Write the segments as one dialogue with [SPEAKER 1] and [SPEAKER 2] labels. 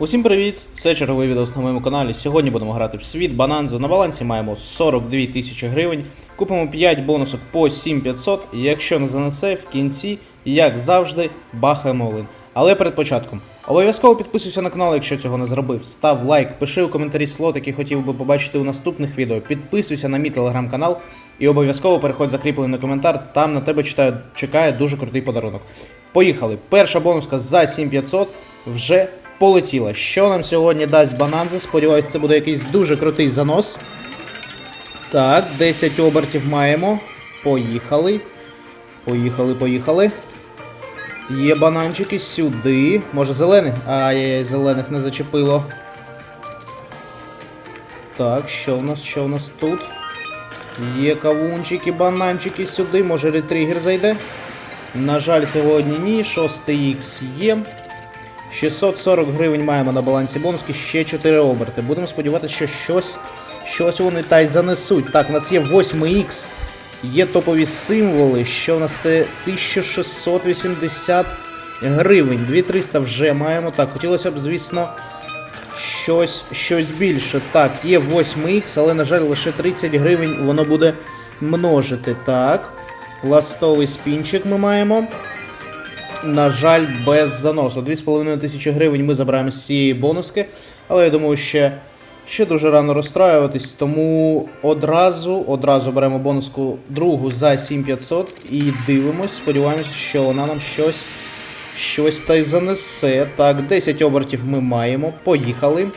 [SPEAKER 1] Усім привіт! Це черговий відео на моєму каналі. Сьогодні будемо грати в світ Бананзу. На балансі маємо 42 тисячі гривень. Купимо 5 бонусок по 7500. І якщо не занесе, в кінці, як завжди, бахаємо лин. Але перед початком. Обов'язково підписуйся на канал, якщо цього не зробив. Став лайк, пиши у коментарі слот, який хотів би побачити у наступних відео. Підписуйся на мій телеграм-канал і обов'язково переходь закріплений коментар. Там на тебе читає, чекає дуже крутий подарунок. Поїхали. Перша бонуска за 7500 вже полетіла. Що нам сьогодні дасть Бананза? Сподіваюсь, це буде якийсь дуже крутий занос. Так, 10 обертів маємо. Поїхали. Поїхали, поїхали. Є бананчики сюди. Може зелених? Ай-яй, зелених не зачепило. Так, що в нас? Що в нас тут? Є кавунчики, бананчики сюди. Може ретригер зайде? На жаль, сьогодні ні. 6 х є. 640 гривень маємо на балансі бонуски, ще 4 оберти. Будемо сподіватися, що щось, щось вони та й занесуть. Так, у нас є 8х, є топові символи. Що у нас це 1680 гривень. 2300 вже маємо. Так, хотілося б, звісно, щось, щось більше. Так, є 8х, але, на жаль, лише 30 гривень воно буде множити. Так. Ластовий спінчик ми маємо. На жаль, без заносу. 2,5 тисячі гривень ми забираємо з цієї бонуски, але я думаю, ще, ще дуже рано розстраюватись, тому одразу, одразу беремо бонуску другу за 7500 і дивимось. Сподіваємось, що вона нам щось, щось та й занесе. Так, 10 обертів ми маємо. Поїхали.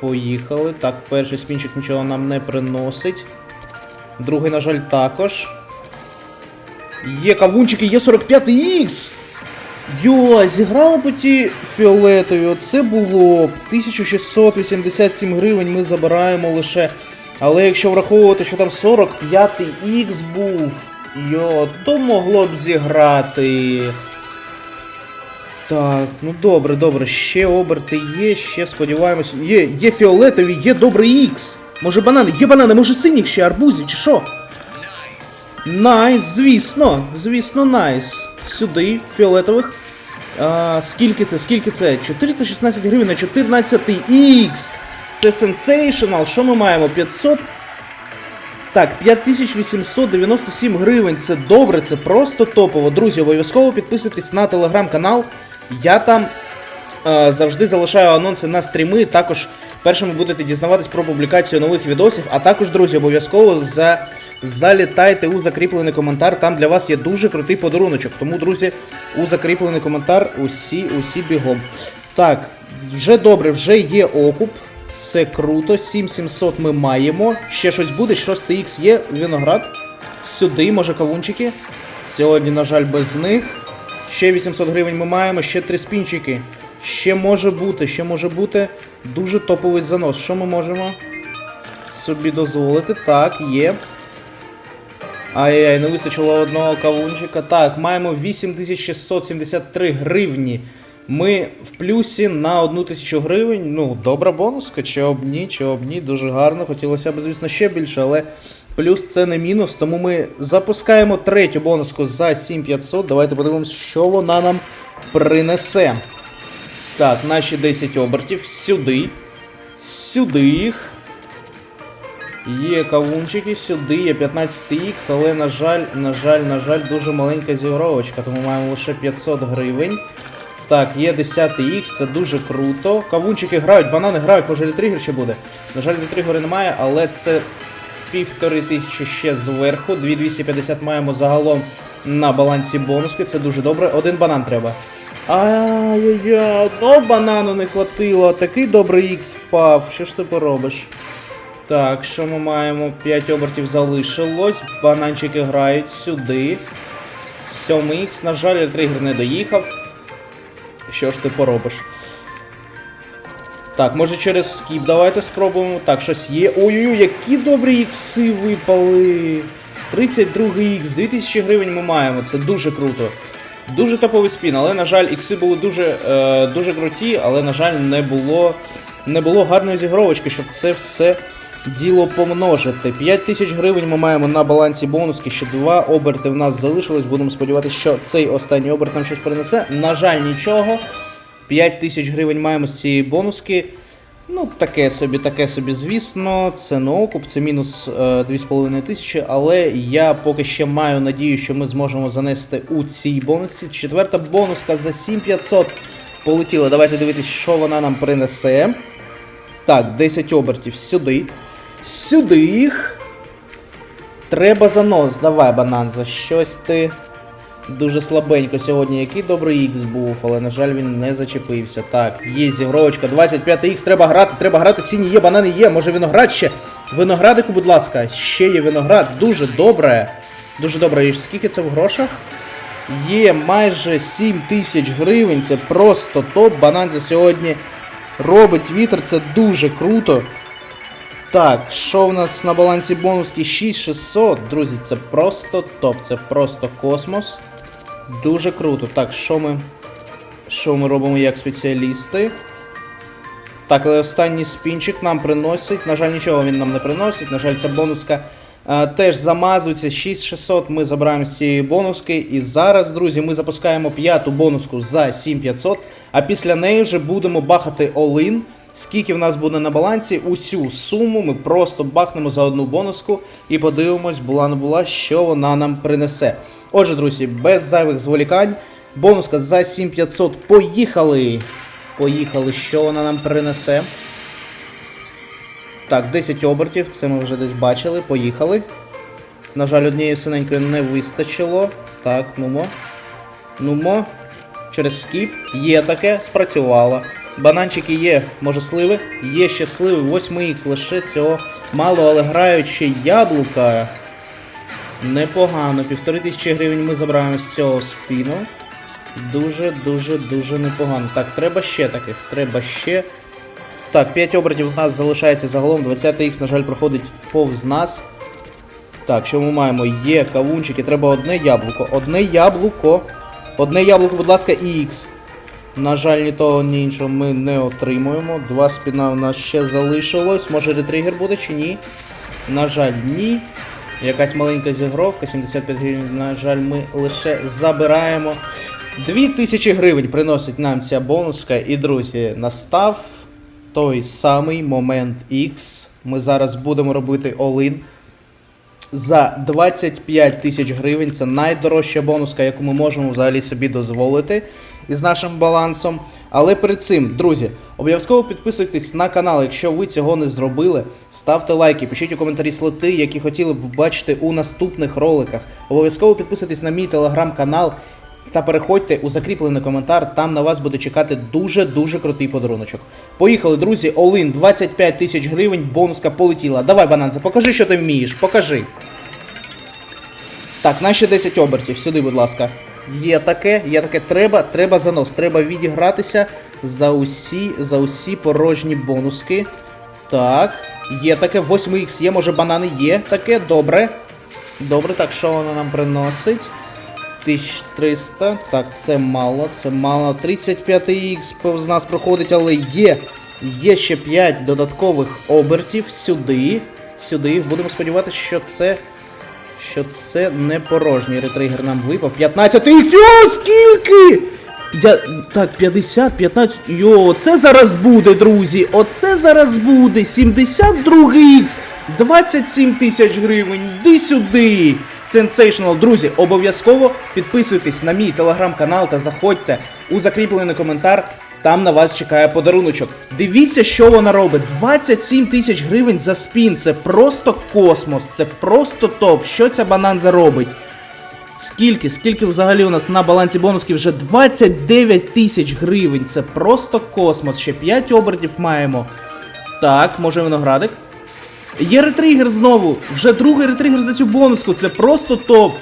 [SPEAKER 1] Поїхали. Так, перший спінчик нічого нам не приносить. Другий, на жаль, також. Є кавунчики, є 45х! Йо, зіграли по ті фіолетові, оце було б 1687 гривень ми забираємо лише. Але якщо враховувати, що там 45х був, йо, то могло б зіграти. Так, ну добре, добре, ще оберти є, ще сподіваємось. Є, є фіолетові, є добрий ікс. Може банани, є банани, може синіх ще арбузів, чи що? Найс, звісно, звісно, найс. Сюди, фіолетових. А, скільки це? Скільки це? 416 гривень на 14 х Це сенсейшнл. Що ми маємо? 500. Так, 5897 гривень. Це добре, це просто топово. Друзі, обов'язково підписуйтесь на телеграм-канал. Я там е, завжди залишаю анонси на стріми. Також першими будете дізнаватись про публікацію нових відосів. А також, друзі, обов'язково за... залітайте у закріплений коментар. Там для вас є дуже крутий подаруночок. Тому, друзі, у закріплений коментар усі, усі бігом. Так, вже добре, вже є окуп. Це круто. 7700 ми маємо. Ще щось буде, 6х є, виноград. Сюди, може кавунчики. Сьогодні, на жаль, без них. Ще 800 гривень ми маємо, ще три спінчики. Ще може бути, ще може бути дуже топовий занос. Що ми можемо собі дозволити? Так, є. Ай-яй, не вистачило одного кавунчика. Так, маємо 8673 гривні. Ми в плюсі на 1000 гривень. Ну, добра бонуска, чи об ні, чи об ні, дуже гарно. Хотілося б, звісно, ще більше, але плюс це не мінус. Тому ми запускаємо третю бонуску за 7500. Давайте подивимось, що вона нам принесе. Так, наші 10 обертів сюди. Сюди їх. Є кавунчики, сюди є 15х, але, на жаль, на жаль, на жаль, дуже маленька зігровочка, тому маємо лише 500 гривень. Так, є 10х, це дуже круто. Кавунчики грають, банани грають, може ретригер ще буде. На жаль, ретригери немає, але це півтори тисячі ще зверху. 2250 маємо загалом на балансі бонуски, це дуже добре. Один банан треба. Ай-яй-яй, одного банану не хватило, такий добрий ікс впав. Що ж ти поробиш? Так, що ми маємо? 5 обертів залишилось. Бананчики грають сюди. 7х, на жаль, тригер не доїхав. Що ж ти поробиш? Так, може через скіп давайте спробуємо. Так, щось є. Ой-ой-ой, які добрі ікси випали. 32 х 2000 гривень ми маємо, це дуже круто. Дуже топовий спін, але, на жаль, ікси були дуже е, дуже круті, але, на жаль, не було не було гарної зігровочки, щоб це все діло помножити. 5 тисяч гривень ми маємо на балансі бонуски, ще два оберти в нас залишилось. Будемо сподіватися, що цей останній оберт нам щось принесе. На жаль, нічого. 5 тисяч гривень маємо з цієї бонуски. Ну, таке собі, таке собі, звісно, це не окуп, це мінус е, 2,5 тисячі, але я поки ще маю надію, що ми зможемо занести у цій бонусі. Четверта бонуска за 7500 полетіла. Давайте дивитися, що вона нам принесе. Так, 10 обертів сюди. Сюди їх. Треба занос. Давай, бананза, щось ти дуже слабенько сьогодні. Який добрий ікс був, але, на жаль, він не зачепився. Так, є зігровочка. 25 ікс, треба грати, треба грати. Сіні є, банани є. Може виноград ще? Виноградику, будь ласка, ще є виноград. Дуже добре. Дуже добре. І скільки це в грошах? Є майже 7 тисяч гривень. Це просто топ. Бананза сьогодні робить вітер. Це дуже круто. Так, що в нас на балансі бонуски 6600. Друзі, це просто топ, це просто космос. Дуже круто. Так, що ми. Що ми робимо як спеціалісти? Так, але останній спінчик нам приносить. На жаль, нічого він нам не приносить. На жаль, ця бонуска е, теж замазується. 6600 ми забираємо з цієї бонуски. І зараз, друзі, ми запускаємо п'яту бонуску за 7500. А після неї вже будемо бахати all-in. Скільки в нас буде на балансі, усю суму ми просто бахнемо за одну бонуску і подивимось, була не була, що вона нам принесе. Отже, друзі, без зайвих зволікань. Бонуска за 7500. Поїхали! Поїхали, що вона нам принесе. Так, 10 обертів, це ми вже десь бачили. Поїхали. На жаль, однієї синенької не вистачило. Так, нумо. Нумо. Через скіп. Є таке, спрацювало. Бананчики є, може сливи? Є ще сливи, 8х, лише цього мало, але грають ще яблука. Непогано. Півтори тисячі гривень ми забираємо з цього спіну. Дуже, дуже, дуже непогано. Так, треба ще таких, треба ще. Так, 5 обертів у нас залишається загалом. 20х, на жаль, проходить повз нас. Так, що ми маємо? Є кавунчики, треба одне яблуко. Одне яблуко. Одне яблуко, будь ласка, і Х. На жаль, ні того, ні іншого ми не отримуємо. Два спіна у нас ще залишилось. Може ретригер буде чи ні? На жаль, ні. Якась маленька зігровка, 75 гривень, на жаль, ми лише забираємо. 2000 гривень приносить нам ця бонуска. І, друзі, настав той самий момент X. Ми зараз будемо робити all-in за 25 тисяч гривень. Це найдорожча бонуска, яку ми можемо взагалі собі дозволити із нашим балансом. Але перед цим, друзі, обов'язково підписуйтесь на канал, якщо ви цього не зробили. Ставте лайки, пишіть у коментарі слоти, які хотіли б бачити у наступних роликах. Обов'язково підписуйтесь на мій телеграм-канал. Та переходьте у закріплений коментар, там на вас буде чекати дуже-дуже крутий подаруночок. Поїхали, друзі, Олин, 25 тисяч гривень, бонуска полетіла. Давай, бананце, покажи, що ти вмієш, покажи. Так, наші 10 обертів, сюди, будь ласка. Є таке, є таке, треба, треба занос, треба відігратися за усі, за усі порожні бонуски. Так, є таке, 8х є, може банани є таке, добре. Добре, так, що воно нам приносить? 1300. Так, це мало, це мало. 35х повз нас проходить, але є. Є ще 5 додаткових обертів сюди. Сюди. Будемо сподіватися, що це. Що це не порожній ретригер нам випав. 15 х О, скільки! Я... Так, 50, 15. Йо, це зараз буде, друзі. Оце зараз буде. 72 х 27 тисяч гривень. Йди сюди. Sensational, друзі, обов'язково підписуйтесь на мій телеграм-канал та заходьте у закріплений коментар. Там на вас чекає подаруночок. Дивіться, що вона робить. 27 тисяч гривень за спін. Це просто космос, це просто топ. Що ця бананза робить? Скільки? Скільки взагалі у нас на балансі бонусків вже 29 тисяч гривень. Це просто космос. Ще 5 обертів маємо. Так, може виноградик. Є ретригер знову. Вже другий ретригер за цю бонуску. Це просто топ.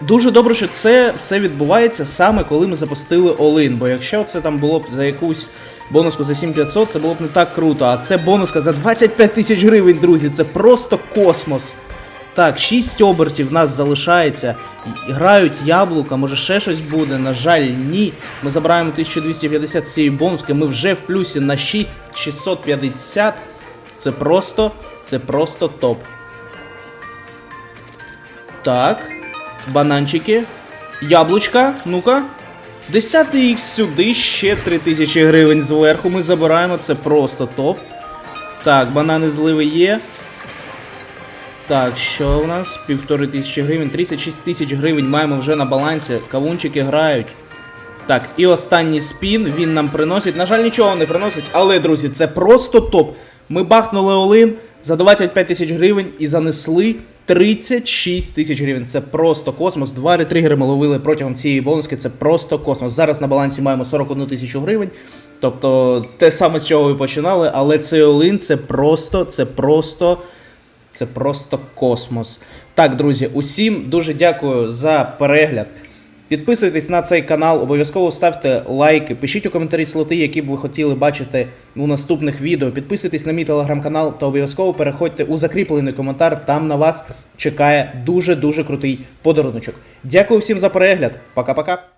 [SPEAKER 1] Дуже добре, що це все відбувається саме коли ми запустили Олин. Бо якщо це там було б за якусь бонуску за 7500, це було б не так круто. А це бонуска за 25 тисяч гривень, друзі. Це просто космос. Так, 6 обертів в нас залишається. Грають яблука, може ще щось буде. На жаль, ні. Ми забираємо 1250 з цієї бонуски. Ми вже в плюсі на 6650. Це просто, це просто топ. Так. Бананчики. Яблучка. Ну-ка. 10 х сюди, ще 3000 гривень зверху. Ми забираємо, це просто топ. Так, банани зливи є. Так, що у нас? Півтори тисячі гривень, 36 тисяч гривень маємо вже на балансі. Кавунчики грають. Так, і останній спін він нам приносить. На жаль, нічого не приносить, але, друзі, це просто топ. Ми бахнули Олин за 25 тисяч гривень і занесли 36 тисяч гривень. Це просто космос. Два ретригери ми ловили протягом цієї бонуски. Це просто космос. Зараз на балансі маємо 41 тисячу гривень. Тобто те саме, з чого ви починали, але цей Олин це просто, це просто. Це просто космос. Так, друзі, усім дуже дякую за перегляд. Підписуйтесь на цей канал, обов'язково ставте лайки, пишіть у коментарі слоти, які б ви хотіли бачити у наступних відео. Підписуйтесь на мій телеграм-канал та обов'язково переходьте у закріплений коментар. Там на вас чекає дуже-дуже крутий подаруночок. Дякую всім за перегляд. Пока-пока.